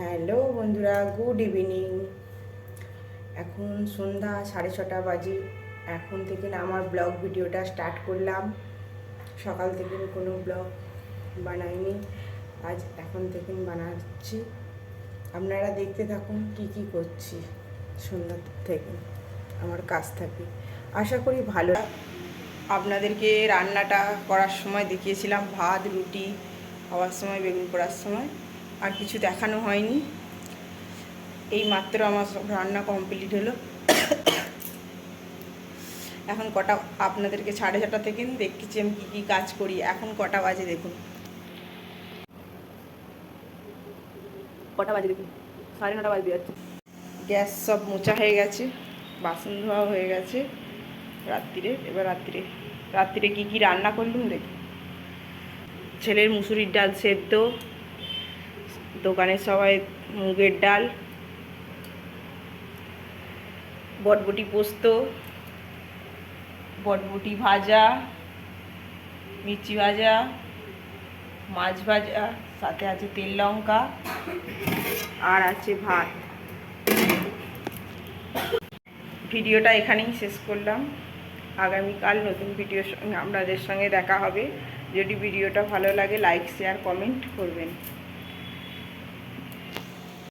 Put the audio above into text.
Hello বন্ধুরা, good evening. এখন সন্ধ্যা সাড়ে ছটা বাজে। এখন থেকে না আমার ব্লগ ভিডিওটা স্টার্ট করলাম। সকাল থেকে কোনো ব্লগ বানাইনি। আজ এখন থেকে বানাচ্ছি। আপনারা দেখতে থাকুন কি কি করছি সন্ধ্যা থেকে, আমার কাজ থাকে। আশা করি ভালো। আপনাদেরকে রান্নাটা করার সময় দেখিয়েছিলাম, ভাত, রুটি, খাওয়ার সময়, বেগুন পোড়ার সময়। আর কিছু দেখানো হয়নি। এই মাত্র আমার রান্না কমপ্লিট হলো। এখন কটা আপনাদেরকে সাড়ে ছটা থেকে দেখছি আমি কী কী কাজ করি। এখন কটা বাজে দেখুন। কটা বাজে দেখুন? সাড়ে নটা বাজে যাচ্ছে গ্যাস সব মোচা হয়ে গেছে, বাসন ধোয়া হয়ে গেছে। রাত্রিরে, এবার রাত্রিরে। রাত্রিরে কী কী রান্না করলুম দেখুন ছেলের মুসুরির ডাল সেদ্ধ দোকানের সবাই মুগের ডাল, বটবটি পোস্ত, বটবটি ভাজা, মির্চি ভাজা, মাছ ভাজা, সাথে আছে তেল লঙ্কা, আর আছে ভাত। ভিডিওটা এখানেই শেষ করলাম। আগামীকাল নতুন ভিডিওর সঙ্গে আপনাদের সঙ্গে দেখা হবে। যদি ভিডিওটা ভালো লাগে লাইক শেয়ার কমেন্ট করবেন।